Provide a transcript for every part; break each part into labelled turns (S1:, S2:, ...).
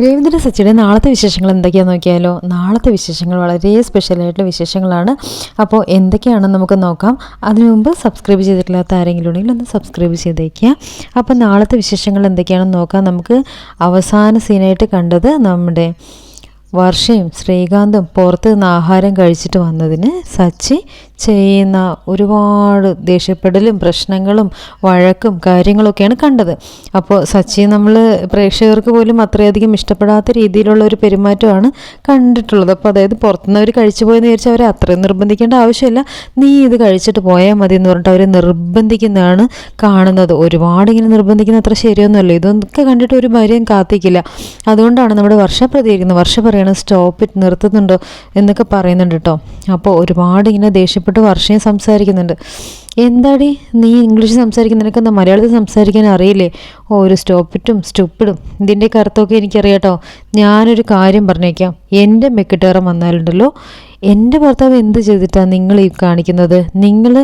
S1: രവീന്ദ്ര സച്ചിയുടെ നാളത്തെ വിശേഷങ്ങൾ എന്തൊക്കെയാണെന്ന് നോക്കിയാലോ? നാളത്തെ വിശേഷങ്ങൾ വളരെ സ്പെഷ്യലായിട്ടുള്ള വിശേഷങ്ങളാണ്. അപ്പോൾ എന്തൊക്കെയാണെന്ന് നമുക്ക് നോക്കാം. അതിനു മുമ്പ് സബ്സ്ക്രൈബ് ചെയ്തിട്ടില്ലാത്ത ആരെങ്കിലും ഉണ്ടെങ്കിൽ ഒന്ന് സബ്സ്ക്രൈബ് ചെയ്തേക്കുക. അപ്പോൾ നാളത്തെ വിശേഷങ്ങൾ എന്തൊക്കെയാണെന്ന് നോക്കാം. നമുക്ക് അവസാന സീനായിട്ട് കണ്ടത് നമ്മുടെ വർഷയും ശ്രീകാന്തും പുറത്ത് നിന്ന് ആഹാരം കഴിച്ചിട്ട് വന്നതിന് സച്ചി ചെയ്യുന്ന ഒരുപാട് ദേഷ്യപ്പെടലും പ്രശ്നങ്ങളും വഴക്കും കാര്യങ്ങളൊക്കെയാണ് കണ്ടത്. അപ്പോൾ സച്ചി നമ്മൾ പ്രേക്ഷകർക്ക് പോലും അത്രയധികം ഇഷ്ടപ്പെടാത്ത രീതിയിലുള്ള ഒരു പെരുമാറ്റമാണ് കണ്ടിട്ടുള്ളത്. അപ്പോൾ അതായത് പുറത്തുനിന്ന് അവർ കഴിച്ചു പോയെന്ന് വിചാരിച്ചാൽ അവരെ അത്രയും നിർബന്ധിക്കേണ്ട ആവശ്യമില്ല. നീ ഇത് കഴിച്ചിട്ട് പോയാൽ മതി എന്ന് പറഞ്ഞിട്ട് അവരെ നിർബന്ധിക്കുന്നതാണ് കാണുന്നത്. ഒരുപാട് ഇങ്ങനെ നിർബന്ധിക്കുന്ന അത്ര ശരിയൊന്നുമല്ല. ഇതൊക്കെ കണ്ടിട്ട് ഒരു ഭാര്യയും കാത്തിക്കില്ല അതുകൊണ്ടാണ് നമ്മുടെ വർഷ പ്രതികരിക്കുന്നത് വർഷ പറയണത് സ്റ്റോപ്പ് ഇറ്റ് നിർത്തുന്നുണ്ടോ എന്നൊക്കെ പറയുന്നുണ്ട് കേട്ടോ. അപ്പോൾ ഒരുപാട് ഇങ്ങനെ ദേഷ്യപ്പെട്ട് വർഷയും സംസാരിക്കുന്നുണ്ട്. എന്താടി നീ ഇംഗ്ലീഷ് സംസാരിക്കുന്നതിനൊക്കെ എന്താ മലയാളത്തിൽ സംസാരിക്കാൻ അറിയില്ലേ? ഓ ഒരു സ്റ്റോപ്പിറ്റും സ്റ്റുപ്പിടും ഇതിന്റെയൊക്കെ അർത്ഥമൊക്കെ എനിക്കറിയാം കേട്ടോ. ഞാനൊരു കാര്യം പറഞ്ഞേക്കാം. എന്റെ മെക്കിട്ടേറം വന്നാലുണ്ടല്ലോ. എന്റെ ഭർത്താവ് എന്ത് ചെയ്തിട്ടാണ് നിങ്ങൾ ഈ കാണിക്കുന്നത്? നിങ്ങൾ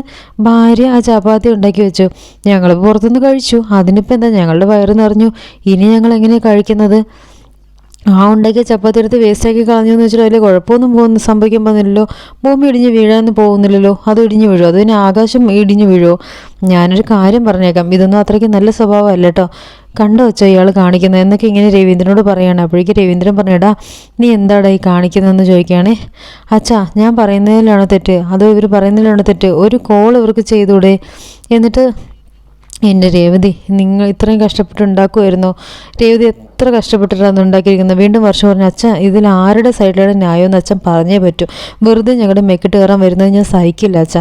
S1: ഭാര്യ ആ ചപ്പാത്തി ഉണ്ടാക്കി വെച്ചു. ഞങ്ങൾ പുറത്തുനിന്ന് കഴിച്ചു. അതിനിപ്പോൾ എന്താ ഞങ്ങളുടെ വയറ് നിറഞ്ഞു. ഇനി ഞങ്ങൾ എങ്ങനെയാണ് കഴിക്കുന്നത്? ആ ഉണ്ടാക്കിയ ചപ്പാത്തി എടുത്ത് വേസ്റ്റാക്കി കളഞ്ഞു എന്ന് വെച്ചാൽ അതിൽ കുഴപ്പമൊന്നും പോകുന്ന സംഭവിക്കാൻ പോകുന്നില്ലല്ലോ ഭൂമി ഇടിഞ്ഞ് വീഴാന്ന് പോകുന്നില്ലല്ലോ. അത് ഇടിഞ്ഞ് വീഴുമോ അതിന് ആകാശം ഇടിഞ്ഞ് വീഴുമോ ഞാനൊരു കാര്യം പറഞ്ഞേക്കാം. ഇതൊന്നും അത്രയ്ക്ക് നല്ല സ്വഭാവമല്ല കേട്ടോ കണ്ടോ വെച്ചോ ഇയാൾ കാണിക്കുന്നത് എന്നൊക്കെ ഇങ്ങനെ രവീന്ദ്രനോട് പറയാണ്. അപ്പോഴേക്ക് രവീന്ദ്രൻ പറഞ്ഞിടാ നീ എന്താടാ ഈ കാണിക്കുന്നതെന്ന് ചോദിക്കുകയാണേ? അച്ഛാ ഞാൻ പറയുന്നതിലാണോ തെറ്റ്. അതോ ഇവർ പറയുന്നതിലാണോ തെറ്റ്. ഒരു കോൾ ഇവർക്ക് ചെയ്തൂടെ? എന്നിട്ട് എന്റെ രേവതി നിങ്ങൾ ഇത്രയും കഷ്ടപ്പെട്ട് ഉണ്ടാക്കുമായിരുന്നോ രേവതി എത്ര കഷ്ടപ്പെട്ടിട്ടാണ് ഉണ്ടാക്കിയിരിക്കുന്നത്? വീണ്ടും വർഷം പറഞ്ഞു അച്ഛൻ ഇതിൽ ആരുടെ സൈഡിലാണ് ന്യായമെന്ന് അച്ഛൻ പറഞ്ഞേ പറ്റൂ. വെറുതെ ഞങ്ങളുടെ മെക്കിട്ട് കയറാൻ വരുന്നത് ഞാൻ സഹിക്കില്ല അച്ഛ.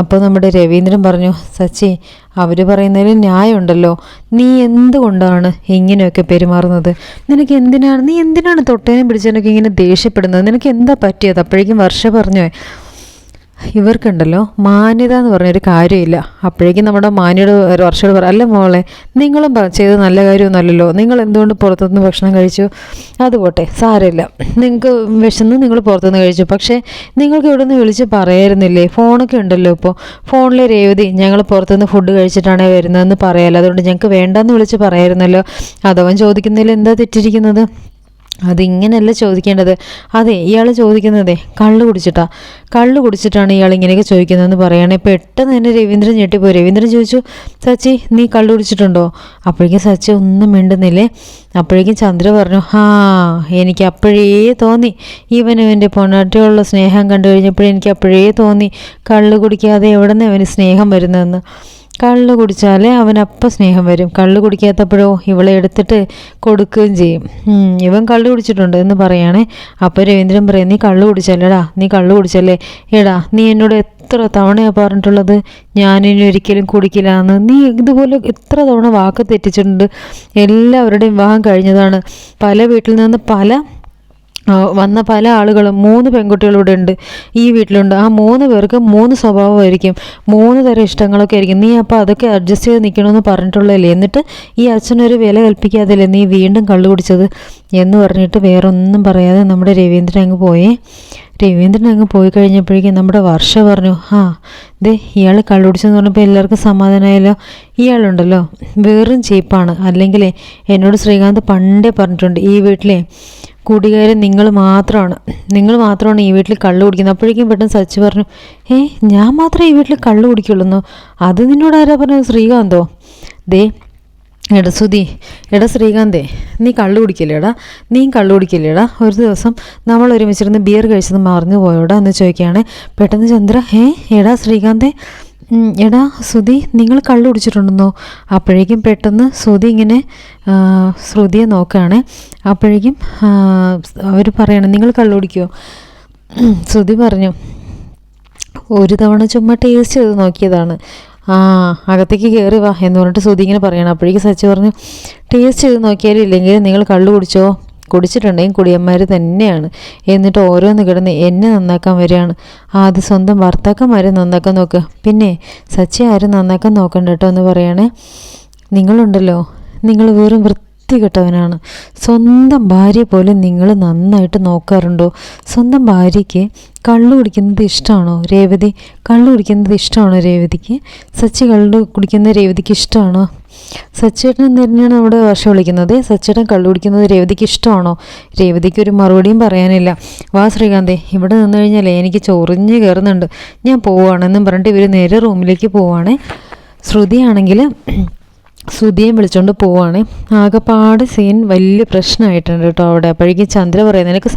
S1: അപ്പോൾ നമ്മുടെ രവീന്ദ്രൻ പറഞ്ഞു സച്ചി അവർ പറയുന്നതിൽ ന്യായമുണ്ടല്ലോ. നീ എന്തുകൊണ്ടാണ് ഇങ്ങനെയൊക്കെ പെരുമാറുന്നത്? നിനക്ക് എന്തിനാണ് നീ എന്തിനാണ് തൊട്ടേനും പിടിച്ചതിനൊക്കെ ഇങ്ങനെ ദേഷ്യപ്പെടുന്നത്? നിനക്ക് എന്താ പറ്റിയത്? അപ്പോഴേക്കും വർഷ പറഞ്ഞു ഇവർക്കുണ്ടല്ലോ മാന്യത എന്ന് പറഞ്ഞൊരു കാര്യമില്ല. അപ്പോഴേക്കും നമ്മുടെ മാന്യയുടെ ഒരു വർഷയോട് പറ അല്ല മോളെ നിങ്ങളും ചെയ്ത് നല്ല കാര്യമൊന്നുമല്ലല്ലോ. നിങ്ങൾ എന്തുകൊണ്ട് പുറത്തുനിന്ന് ഭക്ഷണം കഴിച്ചു? അത് പോട്ടെ സാരമില്ല. നിങ്ങൾക്ക് വിശന്ന് നിങ്ങൾ പുറത്തുനിന്ന് കഴിച്ചു. പക്ഷേ നിങ്ങൾക്ക് ഇവിടെ നിന്ന് വിളിച്ച് പറയായിരുന്നില്ലേ? ഫോണൊക്കെ ഉണ്ടല്ലോ ഇപ്പോൾ. ഫോണിലെ രേവതി ഞങ്ങൾ പുറത്തുനിന്ന് ഫുഡ് കഴിച്ചിട്ടാണ് വരുന്നതെന്ന് പറയാമല്ലോ അതുകൊണ്ട് ഞങ്ങൾക്ക് വേണ്ടെന്ന് വിളിച്ച് പറയായിരുന്നല്ലോ. അതവൻ ചോദിക്കുന്നതിൽ എന്താ തെറ്റിരിക്കുന്നത്? അതിങ്ങനെയല്ല ചോദിക്കേണ്ടത്? അതെ ഇയാൾ ചോദിക്കുന്നതേ കള്ള് കുടിച്ചിട്ടാ. കള്ള് കുടിച്ചിട്ടാണ് ഇയാൾ ഇങ്ങനെയൊക്കെ ചോദിക്കുന്നതെന്ന് പറയുകയാണെങ്കിൽ പെട്ടെന്ന് തന്നെ രവീന്ദ്രൻ ഞെട്ടിപ്പോയി. രവീന്ദ്രൻ ചോദിച്ചു സച്ചി നീ കള്ള് കുടിച്ചിട്ടുണ്ടോ? അപ്പോഴേക്കും സച്ചി ഒന്നും മിണ്ടുന്നില്ലേ. അപ്പോഴേക്കും ചന്ദ്ര പറഞ്ഞു ആ എനിക്ക് അപ്പോഴേ തോന്നി. ഇവൻ എന്റെ പൊണ്ണാട്ടിയുള്ള സ്നേഹം കണ്ടു കഴിഞ്ഞപ്പോഴേ എനിക്ക് അപ്പോഴേ തോന്നി. കള്ള് കുടിക്കാതെ എവിടെ നിന്ന് അവന് സ്നേഹം വരുന്നതെന്ന്? കള്ള് കുടിച്ചാലേ അവനപ്പം സ്നേഹം വരും. കള്ള് കുടിക്കാത്തപ്പോഴോ ഇവളെ എടുത്തിട്ട് കൊടുക്കുകയും ചെയ്യും. ഇവൻ കള്ള് കുടിച്ചിട്ടുണ്ട് എന്ന് പറയുകയാണേ അപ്പോൾ രവീന്ദ്രൻ പറയും നീ കള്ള് കുടിച്ചല്ലേടാ നീ കള്ള് കുടിച്ചല്ലേ? എടാ നീ എന്നോട് എത്ര തവണയാണ് പറഞ്ഞിട്ടുള്ളത്? ഞാനിനി ഒരിക്കലും കുടിക്കില്ല എന്ന്. നീ ഇതുപോലെ എത്ര തവണ വാക്ക് തെറ്റിച്ചിട്ടുണ്ട്? എല്ലാവരുടെയും വിവാഹം കഴിഞ്ഞതാണ്. പല വീട്ടിൽ നിന്ന് പല വന്ന പല ആളുകളും മൂന്ന് പെൺകുട്ടികൾ ഇവിടെ ഉണ്ട്. ഈ വീട്ടിലുണ്ട്. ആ മൂന്ന് പേർക്ക് മൂന്ന് സ്വഭാവമായിരിക്കും. മൂന്ന് തരം ഇഷ്ടങ്ങളൊക്കെ ആയിരിക്കും. നീ അപ്പോൾ അതൊക്കെ അഡ്ജസ്റ്റ് ചെയ്ത് നിൽക്കണമെന്ന് പറഞ്ഞിട്ടുള്ളതല്ലേ? എന്നിട്ട് ഈ അച്ഛനൊരു വില കൽപ്പിക്കാതല്ലേ നീ വീണ്ടും കള്ളു കുടിച്ചത്? എന്ന് പറഞ്ഞിട്ട് വേറെ ഒന്നും പറയാതെ നമ്മുടെ രവീന്ദ്രൻ അങ്ങ് പോയേ. രവീന്ദ്രൻ അങ്ങ് പോയി കഴിഞ്ഞപ്പോഴേക്കും നമ്മുടെ വർഷ പറഞ്ഞു ആ ദേ ഇയാൾ കള്ളുടിച്ചെന്ന് പറഞ്ഞപ്പോൾ എല്ലാവർക്കും സമാധാനമായല്ലോ ഇയാളുണ്ടല്ലോ. വെറും ചീപ്പാണ്. അല്ലെങ്കിൽ എന്നോട് ശ്രീകാന്ത് പണ്ടേ പറഞ്ഞിട്ടുണ്ട് ഈ വീട്ടിലെ കുടികാരൻ നിങ്ങൾ മാത്രമാണ് നിങ്ങൾ മാത്രമാണ് ഈ വീട്ടിൽ കള്ളു കുടിക്കുന്നത്. അപ്പോഴേക്കും പെട്ടെന്ന് സച്ച് പറഞ്ഞു ഏ ഞാൻ മാത്രമേ ഈ വീട്ടിൽ കള്ളു കുടിക്കുള്ളൂ അത് നിന്നോട് ആരാ പറഞ്ഞത്? ശ്രീകാന്തോ? ദേ എടാ സുധി എടാ ശ്രീകാന്തേ നീ കള്ളു കുടിക്കില്ലേടാ? നീ കള്ളു കുടിക്കില്ലേടാ? ഒരു ദിവസം നമ്മൾ ഒരുമിച്ചിരുന്ന് ബിയർ കഴിച്ചത് മറന്നു പോയോടാ എന്ന് ചോദിക്കുകയാണ് പെട്ടെന്ന് ചന്ദ്ര. ഏ എടാ ശ്രീകാന്തേ എടാ ശ്രുതി നിങ്ങൾ കള്ളു കുടിച്ചിട്ടുണ്ടെന്നോ? അപ്പോഴേക്കും പെട്ടെന്ന് ശ്രുതി ഇങ്ങനെ ശ്രുതിയെ നോക്കുകയാണ് അപ്പോഴേക്കും അവർ പറയണം നിങ്ങൾ കള്ളു കുടിക്കുമോ ശ്രുതി പറഞ്ഞു ഒരു തവണ ചുമ്മാ ടേസ്റ്റ് ചെയ്ത് നോക്കിയതാണ്. ആ അകത്തേക്ക് കയറി വാ എന്ന് പറഞ്ഞിട്ട് ശ്രുതി ഇങ്ങനെ പറയണം. അപ്പോഴേക്കും സച്ചി പറഞ്ഞു ടേസ്റ്റ് ചെയ്ത് നോക്കിയാലും ഇല്ലെങ്കിൽ നിങ്ങൾ കള്ളു കുടിച്ചോ? കുടിച്ചിട്ടുണ്ടെങ്കിൽ കുടിയന്മാർ തന്നെയാണ്. എന്നിട്ട് ഓരോന്ന് കിടന്ന് എന്നെ നന്നാക്കാൻ വരികയാണ്. ആദ്യം സ്വന്തം ഭർത്താക്കന്മാരെ നന്നാക്കാൻ നോക്കുക പിന്നെ സച്ചി ആരും നന്നാക്കാൻ നോക്കണ്ട കേട്ടോ എന്ന് പറയണേ. നിങ്ങളുണ്ടല്ലോ. നിങ്ങൾ വെറും വൃത്തി വൃത്തികെട്ടവനാണ് സ്വന്തം ഭാര്യ പോലും നിങ്ങൾ നന്നായിട്ട് നോക്കാറുണ്ടോ? സ്വന്തം ഭാര്യയ്ക്ക് കള്ളു കുടിക്കുന്നത് ഇഷ്ടമാണോ രേവതി? കള്ളു കുടിക്കുന്നത് ഇഷ്ടമാണോ രേവതിക്ക്? സച്ചി കള്ളു കുടിക്കുന്ന രേവതിക്ക് ഇഷ്ടമാണോ സച്ചേട്ടൻ തന്നെയാണ് അവിടെ വർഷം വിളിക്കുന്നത്? സച്ചേട്ടൻ കള്ളു കുടിക്കുന്നത് രേവതിക്ക് ഇഷ്ടമാണോ രേവതിക്ക് ഒരു മറുപടിയും പറയാനില്ല. വാ ശ്രീകാന്തേ ഇവിടെ നിന്ന് കഴിഞ്ഞാലേ എനിക്ക് ചൊറിഞ്ഞ് കയറുന്നുണ്ട് ഞാൻ പോവുകയാണെന്നും പറഞ്ഞിട്ട് ഇവർ നേരെ റൂമിലേക്ക് പോവുകയാണേ ശ്രുതിയാണെങ്കിൽ ശ്രുതിയും വിളിച്ചുകൊണ്ട് പോവാണ്. ആകെപ്പാട് സീൻ വലിയ പ്രശ്നമായിട്ടുണ്ട് കേട്ടോ അവിടെ. അപ്പോഴേക്കും ചന്ദ്ര പറയുന്നത് നിനക്ക്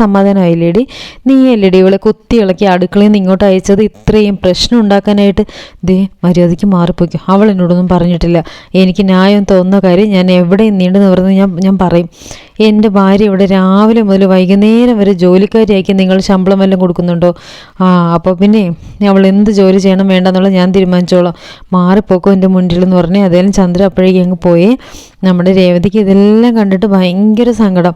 S1: ലേഡി നീ അല്ലേടി ഇവളെ കുത്തി ഇളക്കി അടുക്കളയിൽ നിന്ന് ഇങ്ങോട്ട് അയച്ചത് ഇത്രയും പ്രശ്നം ഉണ്ടാക്കാനായിട്ട്? ദേ മര്യാദയ്ക്ക് മാറിപ്പോയിക്കും. അവൾ എന്നോടൊന്നും പറഞ്ഞിട്ടില്ല. എനിക്ക് ന്യായം തോന്നുന്ന കാര്യം ഞാൻ എവിടെയും നീണ്ടു നിവർന്ന് ഞാൻ ഞാൻ പറയും. എന്റെ ഭാര്യ ഇവിടെ രാവിലെ മുതൽ വൈകുന്നേരം വരെ ജോലിക്കാരിയാക്കി നിങ്ങൾ ശമ്പളം വല്ലതും കൊടുക്കുന്നുണ്ടോ? ആ അപ്പോൾ പിന്നെ അവൾ എന്ത് ജോലി ചെയ്യണം വേണ്ടെന്നുള്ളത് ഞാൻ തീരുമാനിച്ചോളാം. മാറിപ്പോക്കോ എന്റെ മുന്നിൽ എന്ന് അതേലും ചന്ദ്ര അപ്പോഴേക്കും അങ്ങ് പോയി. നമ്മുടെ രേവതിക്ക് ഇതെല്ലാം കണ്ടിട്ട് ഭയങ്കര സങ്കടം.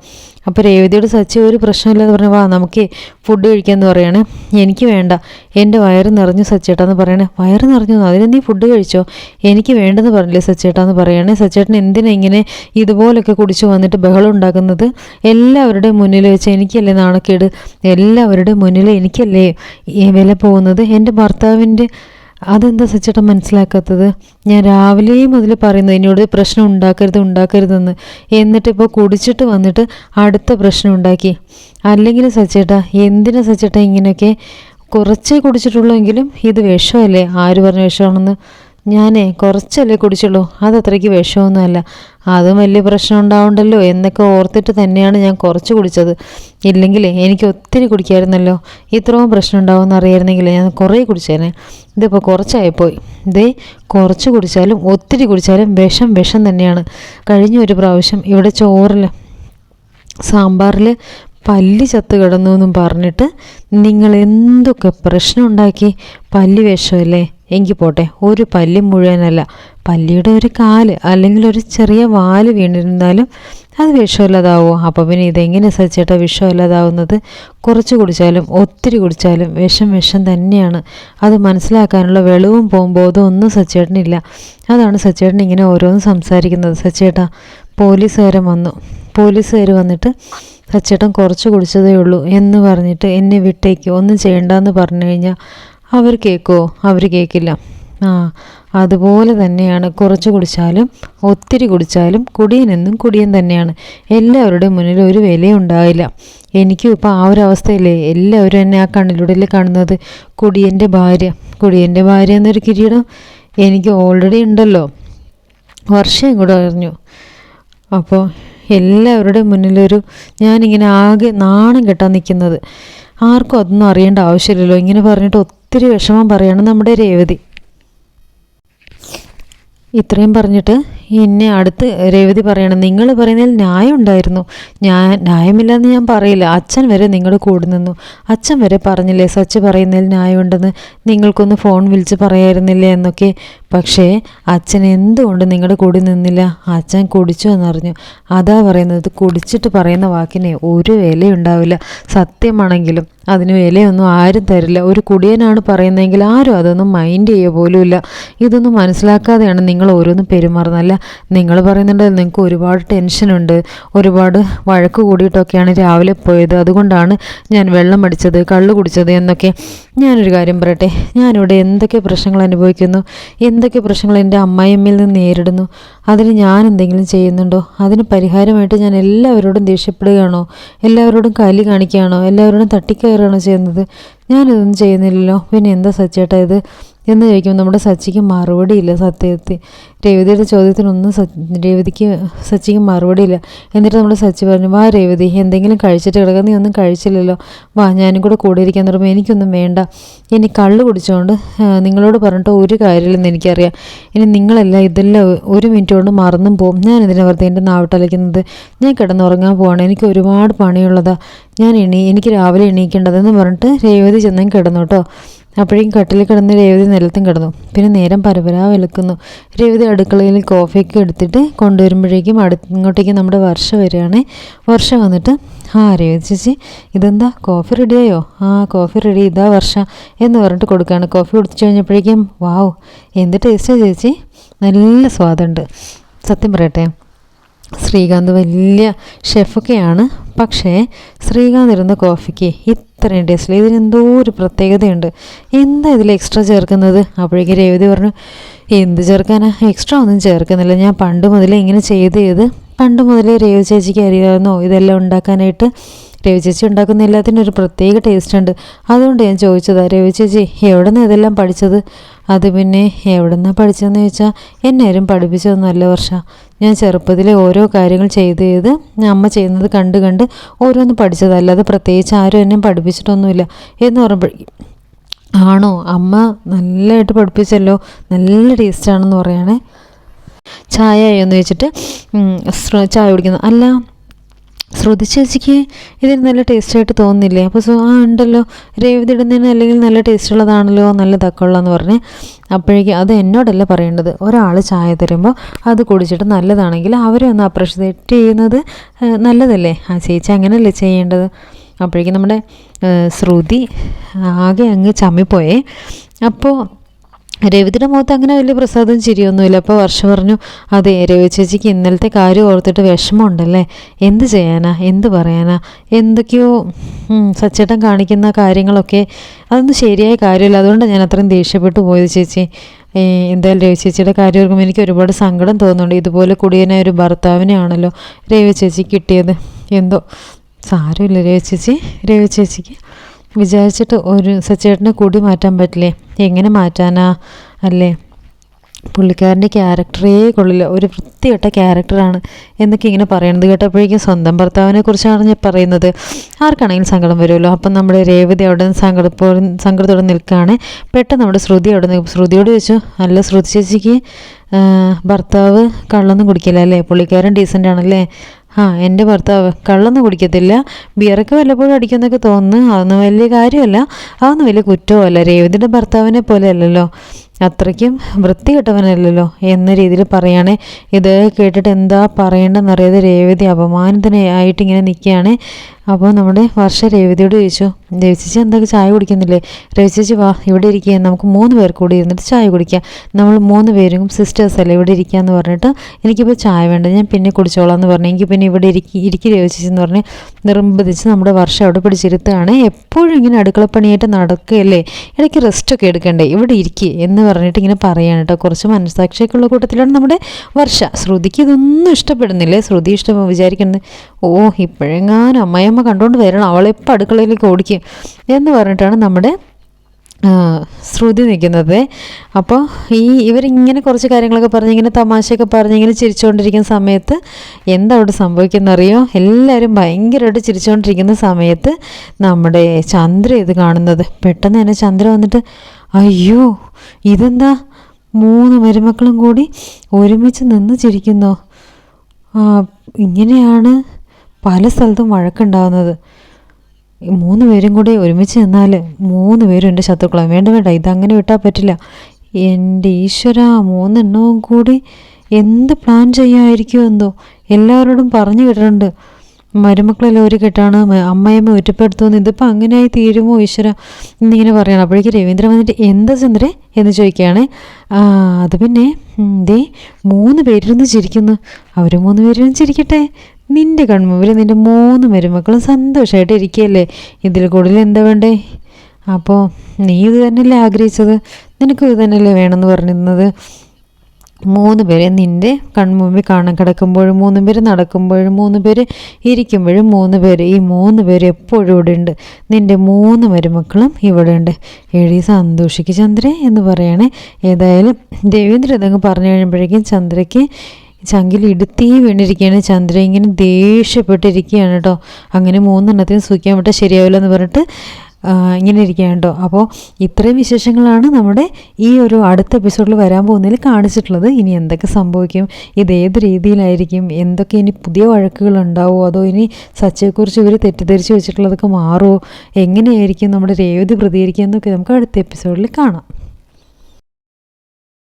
S1: അപ്പോൾ രേവതിയോട് സച്ചി ഒരു പ്രശ്നമില്ലെന്ന് പറഞ്ഞു വാ നമുക്ക് ഫുഡ് കഴിക്കാമെന്ന് പറയണേ. എനിക്ക് വേണ്ട. എന്റെ വയറ് നിറഞ്ഞു സച്ചേട്ടാന്ന് പറയണേ. വയറ് നിറഞ്ഞു അതിന് നീ ഫുഡ് കഴിച്ചോ? എനിക്ക് വേണ്ടെന്ന് പറഞ്ഞില്ലേ സച്ചേട്ടാന്ന് പറയണേ. സച്ചേട്ടൻ എന്തിനാ ഇങ്ങനെ ഇതുപോലൊക്കെ കുടിച്ചു വന്നിട്ട് ബഹളം ഉണ്ടാക്കുന്നത് എല്ലാവരുടെ മുന്നിൽ വെച്ച് എനിക്കല്ലേ നാണക്കേട്? എല്ലാവരുടെ മുന്നിൽ എനിക്കല്ലേ വില പോകുന്നത്? എന്റെ ഭർത്താവിന്റെ അതെന്താ സച്ചേട്ടൻ മനസ്സിലാക്കാത്തത്? ഞാൻ രാവിലെ മുതൽ പറയുന്നത് എന്നോട് പ്രശ്നം ഉണ്ടാക്കരുത് ഉണ്ടാക്കരുതെന്ന്. എന്നിട്ട് ഇപ്പോൾ കുടിച്ചിട്ട് വന്നിട്ട് അടുത്ത പ്രശ്നം ഉണ്ടാക്കി. അല്ലെങ്കിൽ സച്ചേട്ടാ എന്തിനാ സച്ചേട്ടാ ഇങ്ങനെയൊക്കെ കുറച്ചേ കുടിച്ചിട്ടുള്ളൂ എങ്കിലും ഇത് വിഷമല്ലേ ആര് പറഞ്ഞ വിഷമാണെന്ന്? ഞാനേ കുറച്ചല്ലേ കുടിച്ചുള്ളൂ. അതത്രയ്ക്ക് വിഷമൊന്നുമല്ല. അതും വലിയ പ്രശ്നം ഉണ്ടാവണ്ടല്ലോ എന്നൊക്കെ ഓർത്തിട്ട് തന്നെയാണ് ഞാൻ കുറച്ച് കുടിച്ചത്. ഇല്ലെങ്കിൽ എനിക്ക് ഒത്തിരി കുടിക്കായിരുന്നല്ലോ. ഇത്രയും പ്രശ്നം ഉണ്ടാവുമെന്ന് അറിയായിരുന്നെങ്കിൽ ഞാൻ കുറേ കുടിച്ചേനെ. ഇതിപ്പോൾ കുറച്ചായിപ്പോയി. ഇതേ കുറച്ച് കുടിച്ചാലും ഒത്തിരി കുടിച്ചാലും വിഷം വിഷം തന്നെയാണ്. കഴിഞ്ഞ ഒരു പ്രാവശ്യം ഇവിടെ ചോറിൽ സാമ്പാറിൽ പല്ലി ചത്ത് കിടന്നു എന്നും പറഞ്ഞിട്ട് നിങ്ങൾ എന്തൊക്കെ പ്രശ്നം ഉണ്ടാക്കി? പല്ലി വിഷമല്ലേ? എങ്കിൽ പോട്ടെ ഒരു പല്ലി മുഴുവനല്ല. പല്ലിയുടെ ഒരു കാൽ അല്ലെങ്കിൽ ഒരു ചെറിയ വാൽ വീണിരുന്നാലും അത് വിഷമില്ലാതാവോ അപ്പോൾ പിന്നെ ഇതെങ്ങനെ സച്ചേട്ടാ വിഷമില്ലാതാവുന്നത് കുറച്ച് കുടിച്ചാലും ഒത്തിരി കുടിച്ചാലും വിഷം വിഷം തന്നെയാണ്. അത് മനസ്സിലാക്കാനുള്ള വെളിവും പോകുമ്പോഴും ഒന്നും സച്ചേട്ടനില്ല അതാണ് സച്ചേട്ടൻ ഇങ്ങനെ ഓരോന്നും സംസാരിക്കുന്നത്. സച്ചേട്ടാ പോലീസുകാരൻ വന്നു. പോലീസുകാർ വന്നിട്ട് സച്ചേട്ടൻ കുറച്ച് കുടിച്ചതേ ഉള്ളൂ എന്ന് പറഞ്ഞിട്ട് എന്നെ വിട്ടേക്ക്. ഒന്നും ചെയ്യണ്ടെന്ന് പറഞ്ഞു കഴിഞ്ഞാൽ അവർ കേൾക്കുമോ അവർ കേൾക്കില്ല ആ അതുപോലെ തന്നെയാണ്. കുറച്ച് കുടിച്ചാലും ഒത്തിരി കുടിച്ചാലും കുടിയനെന്നും കുടിയൻ തന്നെയാണ്. എല്ലാവരുടെയും മുന്നിൽ ഒരു വിലയുണ്ടാവില്ല എനിക്കും ഇപ്പോൾ ആ ഒരു അവസ്ഥയില്ലേ? എല്ലാവരും എന്നെ ആ കണ്ണിലൂടെ കാണുന്നത്. കുടിയന്റെ ഭാര്യ. കുടിയന്റെ ഭാര്യ എന്നൊരു കിരീടം എനിക്ക് ഓൾറെഡി ഉണ്ടല്ലോ. വർഷം കൂടെ അറിഞ്ഞു അപ്പോൾ എല്ലാവരുടെയും മുന്നിലൊരു ഞാനിങ്ങനെ ആകെ നാണം കെട്ടാൻ നിൽക്കുന്നത്. ആർക്കും അതൊന്നും അറിയേണ്ട ആവശ്യമില്ലല്ലോ. ഇങ്ങനെ പറഞ്ഞിട്ട് ഒത്തിരി വിഷമം പറയണം നമ്മുടെ രേവതി. ഇത്രയും പറഞ്ഞിട്ട് എന്നെ അടുത്ത് രേവതി പറയണം നിങ്ങൾ പറയുന്നതിൽ ന്യായം ഉണ്ടായിരുന്നു ഞാൻ ന്യായമില്ലെന്ന് ഞാൻ പറയില്ല. അച്ഛൻ വരെ നിങ്ങളുടെ കൂടെ നിന്നു അച്ഛൻ വരെ പറഞ്ഞില്ലേ സച്ച് പറയുന്നതിൽ ന്യായമുണ്ടെന്ന്? നിങ്ങൾക്കൊന്ന് ഫോൺ വിളിച്ച് പറയായിരുന്നില്ലേ എന്നൊക്കെ. പക്ഷേ അച്ഛൻ എന്തുകൊണ്ട് നിങ്ങളുടെ കൂടെ നിന്നില്ല? അച്ഛൻ കുടിച്ചു എന്നറിഞ്ഞു. അതാ പറയുന്നത് കുടിച്ചിട്ട് പറയുന്ന വാക്കിനെ ഒരു വിലയുണ്ടാവില്ല. സത്യമാണെങ്കിലും അതിന് വിലയൊന്നും ആരും തരില്ല. ഒരു കുടിയനാണ് പറയുന്നതെങ്കിൽ ആരും അതൊന്നും മൈൻഡ് ചെയ്യുക പോലുമില്ല ഇതൊന്നും മനസ്സിലാക്കാതെയാണ് നിങ്ങൾ ഓരോന്നും പെരുമാറുന്നല്ല നിങ്ങൾ പറയുന്നുണ്ട് നിങ്ങൾക്ക് ഒരുപാട് ടെൻഷനുണ്ട് ഒരുപാട് വഴക്ക് കൂടിയിട്ടൊക്കെയാണ് രാവിലെ പോയത്. അതുകൊണ്ടാണ് ഞാൻ വെള്ളം അടിച്ചത് കള്ളു കുടിച്ചത് എന്നൊക്കെ ഞാനൊരു കാര്യം പറയട്ടെ. ഞാനിവിടെ എന്തൊക്കെ പ്രശ്നങ്ങൾ അനുഭവിക്കുന്നു? എന്തൊക്കെ പ്രശ്നങ്ങൾ എന്റെ അമ്മായിയമ്മയിൽ നിന്ന് നേരിടുന്നു? അതിന് ഞാൻ എന്തെങ്കിലും ചെയ്യുന്നുണ്ടോ? അതിന് പരിഹാരമായിട്ട് ഞാൻ എല്ലാവരോടും ദേഷ്യപ്പെടുകയാണോ? എല്ലാവരോടും കലി കാണിക്കുകയാണോ? എല്ലാവരോടും തട്ടിക്കയറുകയാണോ ചെയ്യുന്നത്. ഞാനിതൊന്നും ചെയ്യുന്നില്ലല്ലോ. പിന്നെ എന്താ സച്ചേട്ടാ ഇത്? എന്ന് ചോദിക്കുമ്പോൾ നമ്മുടെ സച്ചിക്ക് മറുപടിയില്ല സത്യത്തിൽ. രേവതിയുടെ ചോദ്യത്തിനൊന്നും രേവതിക്ക് സച്ചിക്ക് മറുപടിയില്ല. എന്നിട്ട് നമ്മുടെ സച്ചി പറഞ്ഞു വാ രേവതി എന്തെങ്കിലും കഴിച്ചിട്ട് കിടക്കുക നീ ഒന്നും കഴിച്ചില്ലല്ലോ. വാ ഞാനും കൂടെ കൂടെ ഇരിക്കാൻ തുടങ്ങുമ്പോൾ എനിക്കൊന്നും വേണ്ട. ഇനി കള്ള് കുടിച്ചുകൊണ്ട് നിങ്ങളോട് പറഞ്ഞിട്ട് ഒരു കാര്യമില്ലെന്ന് എനിക്കറിയാം. ഇനി നിങ്ങളെല്ലാം ഇതെല്ലാം ഒരു മിനിറ്റ് കൊണ്ട് മറന്നും പോകും ഞാൻ ഇതിനെ വെറുതെ എന്റെ നാവിട്ടലയ്ക്കുന്നത് ഞാൻ കിടന്നുറങ്ങാൻ പോവാണ്. എനിക്ക് ഒരുപാട് പണിയുള്ളതാണ് ഞാൻ എണീ എനിക്ക് രാവിലെ എണീക്കേണ്ടതെന്ന് പറഞ്ഞിട്ട് രേവതി ചെന്നും കിടന്നു കേട്ടോ. അപ്പോഴേക്കും കട്ടിലിൽ കിടന്ന് രേവതി നിലത്തും കിടന്നു. പിന്നെ നേരം പരപരാ വിലക്കുന്നു. രേവതി അടുക്കളയിൽ കോഫിയൊക്കെ എടുത്തിട്ട് കൊണ്ടുവരുമ്പോഴേക്കും അടു നമ്മുടെ വർഷ വരികയാണ്. വർഷ വന്നിട്ട് ആ രേവതി ചേച്ചി ഇതെന്താ? കോഫി റെഡിയായോ? ആ കോഫി റെഡി. ഇതാ വർഷ. എന്ന് പറഞ്ഞിട്ട് കൊടുക്കുകയാണ്. കോഫി കുടിച്ചു കഴിഞ്ഞപ്പോഴേക്കും വാവ് എന്ത് ടേസ്റ്റാണ് ചേച്ചി? നല്ല സ്വാദുണ്ട്. സത്യം പറയട്ടെ ശ്രീകാന്ത് വലിയ ഷെഫൊക്കെയാണ്. പക്ഷേ ശ്രീകാന്ത് ഇരുന്ന കോഫിക്ക് ഇത്രയും ടേസ്റ്റിൽ ഇതിനെന്തോ ഒരു പ്രത്യേകതയുണ്ട്. എന്താ ഇതിൽ എക്സ്ട്രാ ചേർക്കുന്നത്? അപ്പോഴേക്കും രേവതി പറഞ്ഞു എന്ത് ചേർക്കാനാ? എക്സ്ട്രാ ഒന്നും ചേർക്കുന്നില്ല. ഞാൻ പണ്ട് മുതലേ ഇങ്ങനെ ചെയ്ത് ചെയ്ത് പണ്ട് മുതലേ രേവതി ചേച്ചിക്ക് അറിയാവുന്നോ ഇതെല്ലാം ഉണ്ടാക്കാനായിട്ട് രവി ചേച്ചി ഉണ്ടാക്കുന്ന എല്ലാത്തിനും ഒരു പ്രത്യേക ടേസ്റ്റ് ഉണ്ട്. അതുകൊണ്ട് ഞാൻ ചോദിച്ചതാ രവി ചേച്ചി എവിടെ നിന്ന് ഇതെല്ലാം പഠിച്ചത്? അത് പിന്നെ എവിടെ നിന്നാണ് പഠിച്ചതെന്ന് ചോദിച്ചാൽ എന്നെ ആരും പഠിപ്പിച്ചതൊന്നുമല്ല വർഷ. ഞാൻ ചെറുപ്പത്തിലെ ഓരോ കാര്യങ്ങൾ ചെയ്ത് ചെയ്ത് അമ്മ ചെയ്യുന്നത് കണ്ട് കണ്ട് ഓരോന്ന് പഠിച്ചതല്ലാതെ പ്രത്യേകിച്ച് ആരും എന്നെ പഠിപ്പിച്ചിട്ടൊന്നുമില്ല. എന്ന് പറയുമ്പോഴേക്കും ആണോ? അമ്മ നല്ലതായിട്ട് പഠിപ്പിച്ചല്ലോ നല്ല ടേസ്റ്റാണെന്ന് പറയണേ. ചായ എന്ന് വെച്ചിട്ട് ചായ കുടിക്കുന്നത് അല്ല ശ്രുതി ചേച്ചിക്ക് ഇതിന് നല്ല ടേസ്റ്റായിട്ട് തോന്നുന്നില്ലേ? അപ്പോൾ സോ ആ ഉണ്ടല്ലോ. രേവതി ഇടുന്നതിന് അല്ലെങ്കിൽ നല്ല ടേസ്റ്റ് ഉള്ളതാണല്ലോ നല്ല തക്കുള്ളതെന്ന് പറഞ്ഞ് അപ്പോഴേക്കും അത് എന്നോടല്ല പറയേണ്ടത്? ഒരാൾ ചായ തരുമ്പോൾ അത് കുടിച്ചിട്ട് നല്ലതാണെങ്കിൽ അവരെ ഒന്ന് അപ്രഷിയേറ്റ് ചെയ്യുന്നത് നല്ലതല്ലേ? ആ ചേച്ചി അങ്ങനെയല്ലേ ചെയ്യേണ്ടത്? അപ്പോഴേക്കും നമ്മുടെ ശ്രുതി ആകെ അങ്ങ് ചമ്മിപ്പോയേ. അപ്പോൾ രവിതിയുടെ മുഖത്ത് അങ്ങനെ വലിയ പ്രസാദം ചിരിയൊന്നുമില്ല. അപ്പോൾ വർഷം പറഞ്ഞു അതെ രവി ചേച്ചിക്ക് ഇന്നലത്തെ കാര്യം ഓർത്തിട്ട് വിഷമമുണ്ടല്ലേ? എന്ത് ചെയ്യാനാ? എന്ത് പറയാനാ? എന്തൊക്കെയോ സച്ചേട്ടൻ കാണിക്കുന്ന കാര്യങ്ങളൊക്കെ അതൊന്നും ശരിയായ കാര്യമില്ല. അതുകൊണ്ടാണ് ഞാൻ അത്രയും ദേഷ്യപ്പെട്ടു പോയത് ചേച്ചി. എന്തായാലും രവി ചേച്ചിയുടെ കാര്യം ഓർക്കുമ്പോൾ എനിക്ക് ഒരുപാട് സങ്കടം തോന്നുന്നുണ്ട്. ഇതുപോലെ കുടിയനായ ഒരു ഭർത്താവിനെയാണല്ലോ രവി ചേച്ചി കിട്ടിയത്. എന്തോ? സാരമില്ല രവി ചേച്ചി. രവി ചേച്ചിക്ക് വിചാരിച്ചിട്ട് ഒരു സച്ചേട്ടനെ കൂടി മാറ്റാൻ പറ്റില്ലേ? എങ്ങനെ മാറ്റാനാ? അല്ലേ? പുള്ളിക്കാരന്റെ ക്യാരക്ടറേ കൊള്ളില്ല. ഒരു വൃത്തികെട്ട ക്യാരക്ടറാണ് എന്നൊക്കെ ഇങ്ങനെ പറയണത് കേട്ടപ്പോഴേക്കും സ്വന്തം ഭർത്താവിനെ കുറിച്ചാണ് ഞാൻ പറയുന്നത്. ആർക്കാണെങ്കിലും സങ്കടം വരുമല്ലോ? അപ്പം നമ്മുടെ രേവതി അവിടെ നിന്ന് സങ്കടപ്പോ സങ്കടത്തോടെ നിൽക്കുകയാണ്. പെട്ടെന്ന് നമ്മുടെ ശ്രുതി അവിടെ നിന്ന് ശ്രുതിയോട് ചോദിച്ചു അല്ല ശ്രുതി ചേച്ചിക്ക് ഭർത്താവ് കള്ളൊന്നും കുടിക്കില്ല അല്ലേ? പുള്ളിക്കാരൻ ഡീസന്റ് ആണല്ലേ? ആ എന്റെ ഭർത്താവ് കള്ളൊന്നും കുടിക്കത്തില്ല. ബിയറൊക്കെ വല്ലപ്പോഴും അടിക്കുമെന്നൊക്കെ തോന്നുന്നു. അതൊന്നും വലിയ കാര്യമല്ല. അതൊന്നും വലിയ കുറ്റമല്ല രേവതിയുടെ ഭർത്താവിനെ പോലെ അല്ലല്ലോ. അത്രയ്ക്കും വൃത്തികെട്ടവനല്ലല്ലോ എന്ന രീതിയിൽ പറയുകയാണെ ഇത് കേട്ടിട്ട് എന്താ പറയേണ്ടതെന്നറിയാതെ രേവതി അപമാനിതനായിട്ട് ഇങ്ങനെ നിൽക്കുകയാണ്. അപ്പോൾ നമ്മുടെ വർഷ രേവതിയോട് ചോദിച്ചു രവിചേച്ചി എന്തൊക്കെ ചായ കുടിക്കുന്നില്ലേ? രവിചേച്ചി വാ ഇവിടെ ഇരിക്കുക നമുക്ക് മൂന്ന് പേർ കൂടി ഇരുന്നിട്ട് ചായ കുടിക്കാം. നമ്മൾ മൂന്ന് പേരും സിസ്റ്റേഴ്സ് അല്ലേ ഇവിടെ ഇരിക്കുക എന്ന് പറഞ്ഞിട്ട് എനിക്കിപ്പോൾ ചായ വേണ്ട ഞാൻ പിന്നെ കുടിച്ചോളാം എന്ന് പറഞ്ഞു. എനിക്ക് പിന്നെ ഇവിടെ ഇരിക്കി ഇരിക്കി രവിച്ചേച്ചി എന്ന് പറഞ്ഞ് നിർബന്ധിച്ച് നമ്മുടെ വർഷം അവിടെ പിടിച്ചിരുത്തുകയാണ്. എപ്പോഴും ഇങ്ങനെ അടുക്കളപ്പണിയായിട്ട് നടക്കുകയല്ലേ? ഇടയ്ക്ക് റെസ്റ്റൊക്കെ എടുക്കണ്ടേ? ഇവിടെ ഇരിക്കുക എന്ന് പറഞ്ഞിട്ട് ഇങ്ങനെ പറയുകയാണ് കേട്ടോ. കുറച്ച് മനസ്സാക്ഷിയൊക്കെയുള്ള കൂട്ടത്തിലാണ് നമ്മുടെ വർഷ. ശ്രുതിക്ക് ഇതൊന്നും ഇഷ്ടപ്പെടുന്നില്ലേ? ശ്രുതി ഇഷ്ടം വിചാരിക്കുന്നത് ഓ ഇപ്പോഴെങ്ങാനും അമ്മയമ്മ കണ്ടുകൊണ്ട് വരണം. അവളെപ്പോൾ അടുക്കളയിലേക്ക് ഓടിക്കും എന്ന് പറഞ്ഞിട്ടാണ് നമ്മുടെ ശ്രുതി നിൽക്കുന്നത് അപ്പോൾ ഈ ഇവരിങ്ങനെ കുറച്ച് കാര്യങ്ങളൊക്കെ പറഞ്ഞ് ഇങ്ങനെ തമാശയൊക്കെ പറഞ്ഞ് ഇങ്ങനെ ചിരിച്ചുകൊണ്ടിരിക്കുന്ന സമയത്ത് എന്താ അവിടെ സംഭവിക്കുന്നറിയോ? എല്ലാവരും ഭയങ്കരമായിട്ട് ചിരിച്ചുകൊണ്ടിരിക്കുന്ന സമയത്ത് നമ്മുടെ ചന്ദ്ര ഇത് കാണുന്നത്. പെട്ടെന്ന് തന്നെ ചന്ദ്ര വന്നിട്ട് അയ്യോ ഇതെന്താ? മൂന്ന് മരുമക്കളും കൂടി ഒരുമിച്ച് നിന്ന് ചിരിക്കുന്നു? ഇങ്ങനെയാണ് പല സ്ഥലത്തും വഴക്കുണ്ടാകുന്നത് മൂന്ന് പേരും കൂടി ഒരുമിച്ച് നിന്നാൽ മൂന്ന് പേരും എന്റെ ശത്രുക്കളാണ് വേണ്ട വേണ്ട ഇതങ്ങനെ വിട്ടാൽ പറ്റില്ല. എന്റെ ഈശ്വര മൂന്നെണ്ണവും കൂടി എന്ത് പ്ലാൻ ചെയ്യാമായിരിക്കും എന്തോ? എല്ലാവരോടും പറഞ്ഞു കേട്ടിട്ടുണ്ട്. മരുമക്കളെല്ലാം ഒരു കെട്ടാണ് അമ്മയമ്മ ഒറ്റപ്പെടുത്തുമെന്ന് ഇതിപ്പോൾ അങ്ങനെയായി തീരുമോ ഈശ്വര? എന്നിങ്ങനെ പറയണം. അപ്പോഴേക്ക് രവീന്ദ്രൻ വന്നിട്ട് എന്താ ചന്ദ്രേ? എന്ന് ചോദിക്കുകയാണ്. അത് പിന്നെ ദേ മൂന്ന് പേരിരുന്ന് ചിരിക്കുന്നു. അവർ മൂന്ന് പേരും ചിരിക്കട്ടെ? നിന്റെ കൺമുമ്പിൽ നിന്റെ മൂന്ന് മരുമക്കളും സന്തോഷമായിട്ട് ഇരിക്കുകയല്ലേ ഇതിൽ കൂടുതൽ എന്താ വേണ്ടേ? അപ്പോൾ നീ ഇത് തന്നെയല്ലേ ആഗ്രഹിച്ചത്? നിനക്കും ഇത് തന്നെയല്ലേ വേണമെന്ന് പറഞ്ഞിരുന്നത്? മൂന്ന് പേരെ നിന്റെ കൺമുമ്പിൽ കാണാൻ കിടക്കുമ്പോഴും മൂന്ന് പേര് നടക്കുമ്പോഴും മൂന്ന് പേര് ഇരിക്കുമ്പോഴും മൂന്ന് പേര്. ഈ മൂന്ന് പേര് എപ്പോഴും ഇവിടെ ഉണ്ട്. നിന്റെ മൂന്ന് മരുമക്കളും ഇവിടെ ഉണ്ട്. എഴുതി സന്തോഷിക്ക് ചന്ദ്ര എന്ന് പറയണേ. ഏതായാലും ദേവേന്ദ്ര ഇതങ്ങ് പറഞ്ഞു കഴിയുമ്പോഴേക്കും ചന്ദ്രയ്ക്ക് ചങ്കിൽ ഇടുത്തി വീണിരിക്കുകയാണ് ചന്ദ്ര. ഇങ്ങനെ ദേഷ്യപ്പെട്ടിരിക്കുകയാണ് കേട്ടോ. അങ്ങനെ മൂന്നെണ്ണത്തിനും സൂക്ഷിക്കാൻ വിട്ടാൽ ശരിയാവില്ല എന്ന് പറഞ്ഞിട്ട് ഇങ്ങനെ ഇരിക്കുകയാണ് കേട്ടോ. അപ്പോൾ ഇത്രയും വിശേഷങ്ങളാണ് നമ്മുടെ ഈ ഒരു അടുത്ത എപ്പിസോഡിൽ വരാൻ പോകുന്നതിൽ കാണിച്ചിട്ടുള്ളത്. ഇനി എന്തൊക്കെ സംഭവിക്കും? ഇത് ഏത് രീതിയിലായിരിക്കും? എന്തൊക്കെ ഇനി പുതിയ വഴക്കുകൾ ഉണ്ടാവുമോ അതോ ഇനി സച്ചയെക്കുറിച്ച് ഇവർ തെറ്റിദ്ധരിച്ച് വെച്ചിട്ടുള്ളതൊക്കെ മാറുമോ എങ്ങനെയായിരിക്കും നമ്മുടെ രേവതി പ്രതികരിക്കുക എന്നൊക്കെ നമുക്ക് അടുത്ത എപ്പിസോഡിൽ കാണാം.